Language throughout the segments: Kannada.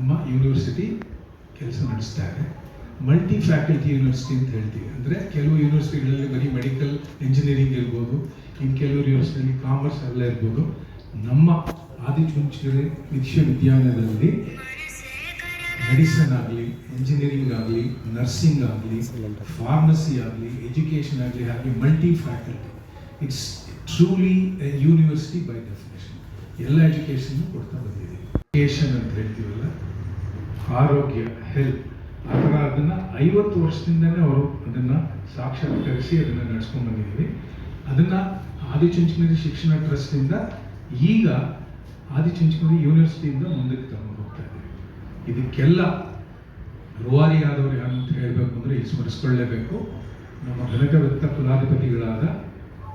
ನಮ್ಮ ಯೂನಿವರ್ಸಿಟಿ ಕೆಲಸ ನಡೆಸ್ತಾ ಮಲ್ಟಿ ಫ್ಯಾಕಲ್ಟಿ ಯೂನಿವರ್ಸಿಟಿ ಅಂತ ಹೇಳ್ತೀವಿ. ಅಂದರೆ ಕೆಲವು ಯೂನಿವರ್ಸಿಟಿಗಳಲ್ಲಿ ಬರೀ ಮೆಡಿಕಲ್ ಇಂಜಿನಿಯರಿಂಗ್ ಇರ್ಬೋದು ಇನ್ನು ಕೆಲವು ಯೂನಿವರ್ಸಿಟಿಯಲ್ಲಿ ಕಾಮರ್ಸ್ ಎಲ್ಲ ಇರ್ಬೋದು. ನಮ್ಮ ಆದಿಚುಂಚನಗಿರಿ ವಿಶ್ವವಿದ್ಯಾಲಯದಲ್ಲಿ ಮೆಡಿಸನ್ ಆಗಲಿ ಇಂಜಿನಿಯರಿಂಗ್ ಆಗಲಿ ನರ್ಸಿಂಗ್ ಆಗಲಿ ಫಾರ್ಮಸಿ ಆಗಲಿ ಎಜುಕೇಷನ್ ಆಗಲಿ ಆಗಲಿ multi faculty it's truly university by definition ಎಲ್ಲ ಎಜುಕೇಷನ್ ಕೊಡ್ತಾ ಬಂದಿದೆ ಎಜುಕೇಷನ್ ಅಂತ ಹೇಳ್ತೀವಲ್ಲ, ಆರೋಗ್ಯ ಹೆಲ್ತ್ ಥರ ಅದನ್ನು ಐವತ್ತು ವರ್ಷದಿಂದನೇ ಅವರು ಅದನ್ನು ಸಾಕ್ಷಾತ್ಕರಿಸಿ ಅದನ್ನು ನಡೆಸ್ಕೊಂಡು ಬಂದಿದ್ದೀವಿ. ಅದನ್ನು ಆದಿಚುಂಚನಗಿರಿ ಶಿಕ್ಷಣ ಟ್ರಸ್ಟಿಂದ ಈಗ ಆದಿಚುಂಚನಗಿರಿ ಯೂನಿವರ್ಸಿಟಿಯಿಂದ ಮುಂದಕ್ಕೆ ತಗೊಂಡು ಹೋಗ್ತಾ ಇದ್ದೀವಿ. ಇದಕ್ಕೆಲ್ಲ ರೂವಾರಿಯಾದವರು ಯಾರು ಅಂತ ಹೇಳಬೇಕು ಅಂದರೆ ಇಲ್ಲಿ ಸ್ಮರಿಸ್ಕೊಳ್ಳೇಬೇಕು. ನಮ್ಮ ಘನಕವೃತ್ತ ಕುಲಾಧಿಪತಿಗಳಾದ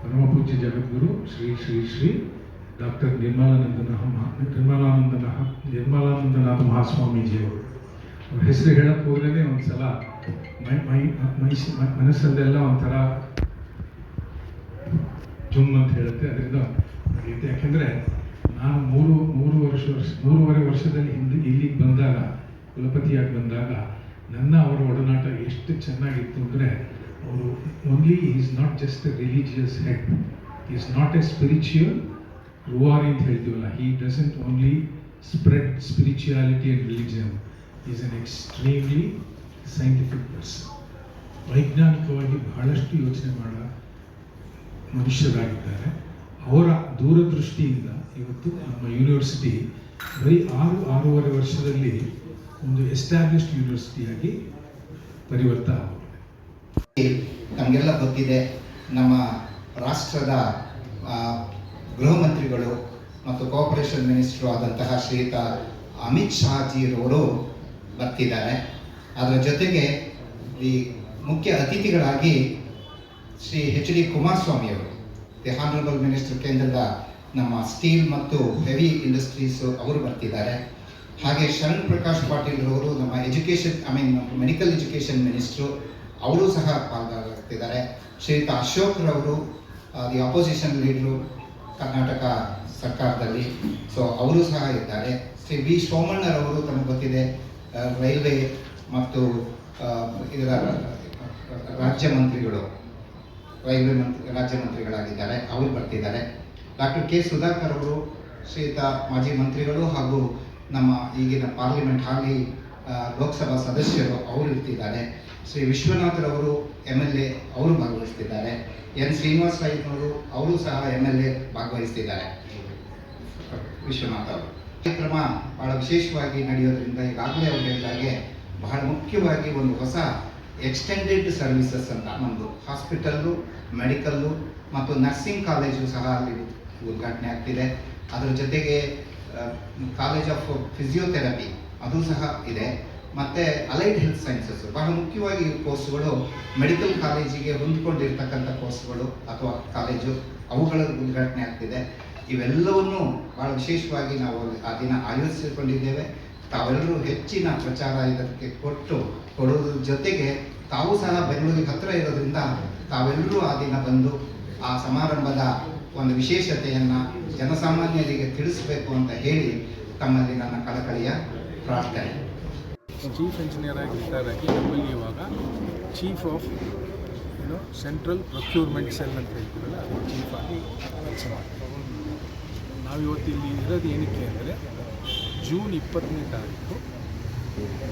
ಪರಮಪೂಜ್ಯ ಜಗದ್ಗುರು ಶ್ರೀ ಶ್ರೀ ಶ್ರೀ ಡಾಕ್ಟರ್ ನಿರ್ಮಲಾನಂದನ ನಿರ್ಮಲಾನಂದನ ನಿರ್ಮಲಾನಂದನಾಥ ಮಹಾಸ್ವಾಮೀಜಿಯವರು. ಅವ್ರ ಹೆಸರು ಹೇಳಕ್ಕೆ ಹೋದ್ರೆ ಒಂದ್ಸಲ. ಮೈ ಮೈ, ಮೈಸಿ ಮನಸ್ಸಲ್ಲೆಲ್ಲ ಒಂಥರ ಜುಮ್ ಅಂತ ಹೇಳುತ್ತೆ. ಅದರಿಂದ ನಡೆಯುತ್ತೆ. ಯಾಕೆಂದರೆ ನಾನು ಮೂರು ಮೂರು ವರ್ಷ ವರ್ಷ, ಮೂರುವರೆ ವರ್ಷದಲ್ಲಿ ಹಿಂದೆ ಇಲ್ಲಿಗೆ ಬಂದಾಗ, ಕುಲಪತಿಯಾಗಿ ಬಂದಾಗ ನನ್ನ ಅವರ ಒಡನಾಟ ಎಷ್ಟು ಚೆನ್ನಾಗಿತ್ತು ಅಂದರೆ ಅವರು only is not just a religious head is not a spiritual ರೂವಾರಿ ಅಂತ ಹೇಳ್ತೀವಲ್ಲ he doesn't only spread spirituality and religion is an extremely scientific person ವೈಜ್ಞಾನಿಕವಾಗಿ ಬಹಳಷ್ಟು ಯೋಚನೆ ಮಾಡೋ ಮನುಷ್ಯರಾಗಿದ್ದಾರೆ. ಅವರ ದೂರದೃಷ್ಟಿಯಿಂದ ಇವತ್ತು ನಮ್ಮ ಯೂನಿವರ್ಸಿಟಿ ಬರೀ ಆರು, ಆರೂವರೆ ವರ್ಷದಲ್ಲಿ ಒಂದು ಎಸ್ಟಾಬ್ಲಿಷ್ಡ್ ಯೂನಿವರ್ಸಿಟಿಯಾಗಿ ಪರಿವರ್ತ ಆಗಿದೆ ನಮಗೆಲ್ಲ ಗೊತ್ತಿದೆ, ನಮ್ಮ ರಾಷ್ಟ್ರದ ಗೃಹ ಮಂತ್ರಿಗಳು ಮತ್ತು ಕೋಆಪರೇಷನ್ ಮಿನಿಸ್ಟ್ರು ಆದಂತಹ ಶ್ರೀಯುತ ಅಮಿತ್ ಶಾಜಿರವರು ಬರ್ತಿದ್ದಾರೆ. ಅದರ ಜೊತೆಗೆ ಈ ಮುಖ್ಯ ಅತಿಥಿಗಳಾಗಿ ಶ್ರೀ ಎಚ್ ಡಿ ಕುಮಾರಸ್ವಾಮಿಯವರು ದಿ ಹಾನರಬಲ್ ಮಿನಿಸ್ಟರ್ ಕೇಂದ್ರದ ನಮ್ಮ ಸ್ಟೀಲ್ ಮತ್ತು ಹೆವಿ ಇಂಡಸ್ಟ್ರೀಸು ಅವರು ಬರ್ತಿದ್ದಾರೆ. ಹಾಗೆ ಶರಣ್ ಪ್ರಕಾಶ್ ಪಾಟೀಲ್ ಅವರು ನಮ್ಮ education I mean medical education minister ಅವರು ಸಹ ಪಾಲ್ಗೊಳ್ತಿದ್ದಾರೆ ಶ್ರೀಯುತ ಅಶೋಕ್ ರವರು ದಿ ಅಪೋಸಿಷನ್ ಲೀಡ್ರು ಕರ್ನಾಟಕ ಸರ್ಕಾರದಲ್ಲಿ. ಸೊ ಅವರು ಸಹ ಇದ್ದಾರೆ. ಶ್ರೀ ವಿ ಸೋಮಣ್ಣರವರು ತಮಗೆ ಗೊತ್ತಿದೆ ರೈಲ್ವೆ ಮತ್ತು ಇದರ ರಾಜ್ಯ ಮಂತ್ರಿಗಳು, ರೈಲ್ವೆ ಮಂತ್ರಿ ರಾಜ್ಯ ಮಂತ್ರಿಗಳಾಗಿದ್ದಾರೆ. ಅವರು ಬರ್ತಿದ್ದಾರೆ. ಡಾಕ್ಟರ್ ಕೆ ಸುಧಾಕರ್ ಅವರು ಶ್ರೀಯುತ ಮಾಜಿ ಮಂತ್ರಿಗಳು ಹಾಗೂ ನಮ್ಮ ಈಗಿನ ಪಾರ್ಲಿಮೆಂಟ್ ಹಾಲಿ ಲೋಕಸಭಾ ಸದಸ್ಯರು ಅವರು ಇರ್ತಿದ್ದಾರೆ. ಶ್ರೀ ವಿಶ್ವನಾಥರವರು ಎಂ ಎಲ್ ಎ ಅವರು ಭಾಗವಹಿಸ್ತಿದ್ದಾರೆ. ಎನ್ ಶ್ರೀನಿವಾಸ ರೈನವರು ಅವರು ಸಹ ಎಂ ಎಲ್ ಎ ಭಾಗವಹಿಸ್ತಿದ್ದಾರೆ. ವಿಶ್ವನಾಥ್ ಅವರು. ಕಾರ್ಯಕ್ರಮ ಬಹಳ ವಿಶೇಷವಾಗಿ ನಡೆಯೋದ್ರಿಂದ ಈಗಾಗಲೇ ಅವ್ರು ಹೇಳಿದಾಗೆ ಬಹಳ ಮುಖ್ಯವಾಗಿ ಒಂದು ಹೊಸ ಎಕ್ಸ್ಟೆಂಡೆಡ್ ಸರ್ವಿಸಸ್ ಅಂತ ನಮ್ಮದು ಹಾಸ್ಪಿಟಲ್ಲು, ಮೆಡಿಕಲ್ಲು ಮತ್ತು ನರ್ಸಿಂಗ್ ಕಾಲೇಜು ಸಹ ಅಲ್ಲಿ ಉದ್ಘಾಟನೆ ಆಗ್ತಿದೆ. ಅದರ ಜೊತೆಗೆ ಕಾಲೇಜ್ ಆಫ್ ಫಿಸಿಯೋಥೆರಪಿ ಅದು ಸಹ ಇದೆ. ಮತ್ತು ಅಲೈಡ್ ಹೆಲ್ತ್ ಸೈನ್ಸಸ್ ಬಹಳ ಮುಖ್ಯವಾಗಿ ಈ ಕೋರ್ಸ್ಗಳು ಮೆಡಿಕಲ್ ಕಾಲೇಜಿಗೆ ಹೊಂದ್ಕೊಂಡಿರ್ತಕ್ಕಂಥ ಕೋರ್ಸ್ಗಳು ಅಥವಾ ಕಾಲೇಜು ಅವುಗಳ ಉದ್ಘಾಟನೆ ಆಗ್ತಿದೆ. ಇವೆಲ್ಲವನ್ನು ಬಹಳ ವಿಶೇಷವಾಗಿ ನಾವು ಆ ದಿನ ಆಯೋಜಿಸಿಕೊಂಡಿದ್ದೇವೆ. ತಾವೆಲ್ಲರೂ ಹೆಚ್ಚಿನ ಪ್ರಚಾರ ಇದಕ್ಕೆ ಕೊಟ್ಟು ಕೊಡೋದ್ರ ಜೊತೆಗೆ ತಾವು ಸಹ ಬೆಂಗಳೂರಿಗೆ ಹತ್ತಿರ ಇರೋದ್ರಿಂದ ತಾವೆಲ್ಲರೂ ಆ ದಿನ ಬಂದು ಆ ಸಮಾರಂಭದ ಒಂದು ವಿಶೇಷತೆಯನ್ನು ಜನಸಾಮಾನ್ಯರಿಗೆ ತಿಳಿಸಬೇಕು ಅಂತ ಹೇಳಿ ತಮ್ಮಲ್ಲಿ ನನ್ನ ಕಳಕಳಿಯ ಪ್ರಾರ್ಥನೆ. ಚೀಫ್ ಇಂಜಿನಿಯರ್ ಆಗಿ ರಿಟೈರ್ ಆಗಿ ಇವಾಗ ಚೀಫ್ ಆಫ್ ಏನು ಸೆಂಟ್ರಲ್ ಪ್ರೊಕ್ಯೂರ್ಮೆಂಟ್ ಸೆಲ್ ಅಂತ ಹೇಳ್ತೀವಲ್ಲ, ಅದು ಚೀಫ್ ಆಗಿ ಕೆಲಸ ಮಾಡ್ತೀವಿ ನಾವು ಇವತ್ತು ಇಲ್ಲಿ ಇರೋದು ಏನಕ್ಕೆ ಅಂದರೆ ಜೂನ್ ಇಪ್ಪತ್ತನೇ ತಾರೀಕು,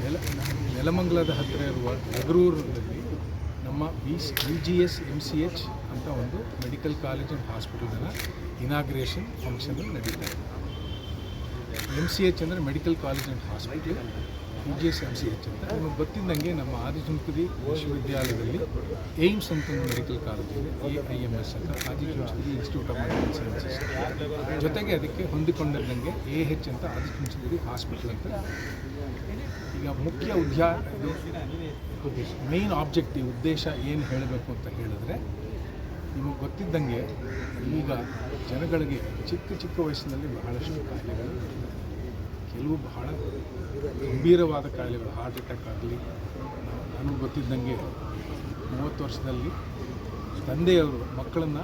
ನೆಲ, ನೆಲಮಂಗಲದ ಹತ್ತಿರ ಇರುವ ನಗರೂರಲ್ಲಿ ನಮ್ಮ B B G S M C H ಅಂತ ಒಂದು ಮೆಡಿಕಲ್ ಕಾಲೇಜ್ ಆ್ಯಂಡ್ ಹಾಸ್ಪಿಟಲ್ನ ಇನಾಗ್ರೇಷನ್ ಫಂಕ್ಷನ್ ನಡೀತಾ ಇದೆ. ಎಂ ಸಿ ಎಚ್ ಅಂದರೆ medical college and hospital G S M C H ಅಂತ ನಿಮಗೆ ಗೊತ್ತಿದ್ದಂಗೆ ನಮ್ಮ ಆದಿಚುಂಚುರಿ ವಿಶ್ವವಿದ್ಯಾಲಯದಲ್ಲಿ ಏಮ್ಸ್ ಅಂತ ಒಂದು ಮೆಡಿಕಲ್ ಕಾಲೇಜ್ ಇದೆ. ಎ ಐ ಎಂ ಎಸ್ ಅಂತ Adichunchanagiri institute of medical sciences ಜೊತೆಗೆ ಅದಕ್ಕೆ ಹೊಂದಿಕೊಂಡಿದ್ದಂಗೆ ಎ ಹೆಚ್ ಅಂತ ಆದಿಚುಂಚುರಿ ಹಾಸ್ಪಿಟಲ್ ಅಂತ. ಈಗ ಮುಖ್ಯ ಉದ್ಯಾ ಮೇನ್ ಆಬ್ಜೆಕ್ಟಿವ್ ಉದ್ದೇಶ ಏನು ಹೇಳಬೇಕು ಅಂತ ಹೇಳಿದ್ರೆ, ನಿಮಗೆ ಗೊತ್ತಿದ್ದಂಗೆ ಈಗ ಜನಗಳಿಗೆ ಚಿಕ್ಕ ಚಿಕ್ಕ ವಯಸ್ಸಿನಲ್ಲಿ ಬಹಳಷ್ಟು ಕಾಯಿಲೆಗಳು ಕೆಲವು ಬಹಳ ಗಂಭೀರವಾದ ಕಾಯಿಲೆಗಳು ಹಾರ್ಟ್ ಅಟ್ಯಾಕ್ ಆಗಲಿ ನನಗೆ ಗೊತ್ತಿದ್ದಂಗೆ ಮೂವತ್ತು ವರ್ಷದಲ್ಲಿ ತಂದೆಯವರು ಮಕ್ಕಳನ್ನು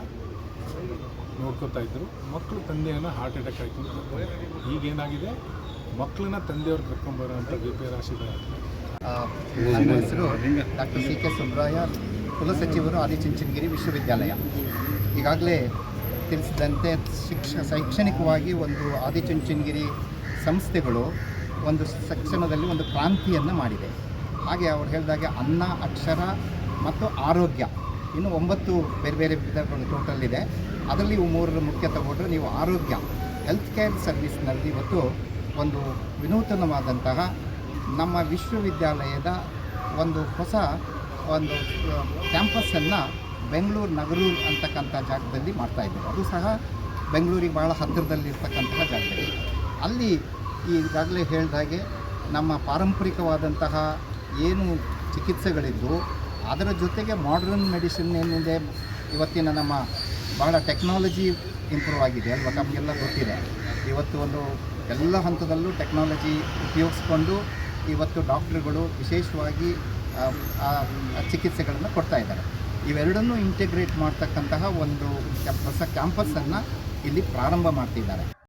ನೋಡ್ಕೋತಾ ಇದ್ದರು. ಮಕ್ಕಳು ತಂದೆಯನ್ನು ಹಾರ್ಟ್ ಅಟ್ಯಾಕ್ ಆಯಿತು ಈಗೇನಾಗಿದೆ? ಮಕ್ಕಳನ್ನ ತಂದೆಯವ್ರು ಕರ್ಕೊಂಬರೋಂಥ ಬಿ ಪಿ ರಾಶಿಗಳ ನನ್ನ ಹೆಸರು ಡಾಕ್ಟರ್ ಸಿ ಕೆ ಸುಬ್ರಾಯ ಕುಲಸಚಿವರು ಆದಿಚುಂಚನಗಿರಿ ವಿಶ್ವವಿದ್ಯಾಲಯ. ಈಗಾಗಲೇ ತಿಳಿಸಿದಂತೆ ಶಿಕ್ಷ, ಶೈಕ್ಷಣಿಕವಾಗಿ ಒಂದು ಆದಿಚುಂಚನಗಿರಿ ಸಂಸ್ಥೆಗಳು ಒಂದು ಶಿಕ್ಷಣದಲ್ಲಿ ಒಂದು ಕ್ರಾಂತಿಯನ್ನು ಮಾಡಿದೆ. ಹಾಗೆ ಅವ್ರು ಹೇಳಿದಾಗೆ ಅನ್ನ, ಅಕ್ಷರ ಮತ್ತು ಆರೋಗ್ಯ. ಇನ್ನು ಒಂಬತ್ತು ಬೇರೆ ಬೇರೆ ವಿಧಗಳು ಟೋಟಲ್ ಇದೆ. ಅದರಲ್ಲಿ ಇವು ಮೂರರ ಮುಖ್ಯ ತಗೊಂಡ್ರೆ ನೀವು ಆರೋಗ್ಯ. ಹೆಲ್ತ್ ಕೇರ್ ಸರ್ವಿಸ್ನಲ್ಲಿ ಇವತ್ತು ಒಂದು ವಿನೂತನವಾದಂತಹ ನಮ್ಮ ವಿಶ್ವವಿದ್ಯಾಲಯದ ಒಂದು ಹೊಸ ಒಂದು ಕ್ಯಾಂಪಸ್ಸನ್ನು ಬೆಂಗಳೂರು ನಗರೂರು ಅಂತಕ್ಕಂಥ ಜಾಗದಲ್ಲಿ ಮಾಡ್ತಾ ಇದ್ದೀವಿ ಅದು ಸಹ ಬೆಂಗಳೂರಿಗೆ ಭಾಳ ಹತ್ತಿರದಲ್ಲಿರ್ತಕ್ಕಂತಹ ಜಾಗದಲ್ಲಿ. ಅಲ್ಲಿ ಈಗಾಗಲೇ ಹೇಳಿದ ಹಾಗೆ ನಮ್ಮ ಪಾರಂಪರಿಕವಾದಂತಹ ಏನು ಚಿಕಿತ್ಸೆಗಳಿದ್ದು ಅದರ ಜೊತೆಗೆ ಮಾಡ್ರನ್ ಮೆಡಿಸಿನ್ ಏನಿದೆ ಇವತ್ತಿನ ನಮ್ಮ ಭಾಳ ಟೆಕ್ನಾಲಜಿ ಇಂಪ್ರೂವ್ ಆಗಿದೆ ಅಲ್ವಾ ನಮಗೆಲ್ಲ ಗೊತ್ತಿದೆ. ಇವತ್ತು ಒಂದು ಎಲ್ಲ ಹಂತದಲ್ಲೂ ಟೆಕ್ನಾಲಜಿ ಉಪಯೋಗಿಸ್ಕೊಂಡು ಇವತ್ತು ಡಾಕ್ಟ್ರುಗಳು ವಿಶೇಷವಾಗಿ ಆ, ಚಿಕಿತ್ಸೆಗಳನ್ನು ಕೊಡ್ತಾ ಇದ್ದಾರೆ. ಇವೆರಡನ್ನೂ ಇಂಟಿಗ್ರೇಟ್ ಮಾಡ್ತಕ್ಕಂತಹ ಒಂದು ಹೊಸ ಕ್ಯಾಂಪಸ್ಸನ್ನು ಇಲ್ಲಿ ಪ್ರಾರಂಭ ಮಾಡ್ತಿದ್ದಾರೆ.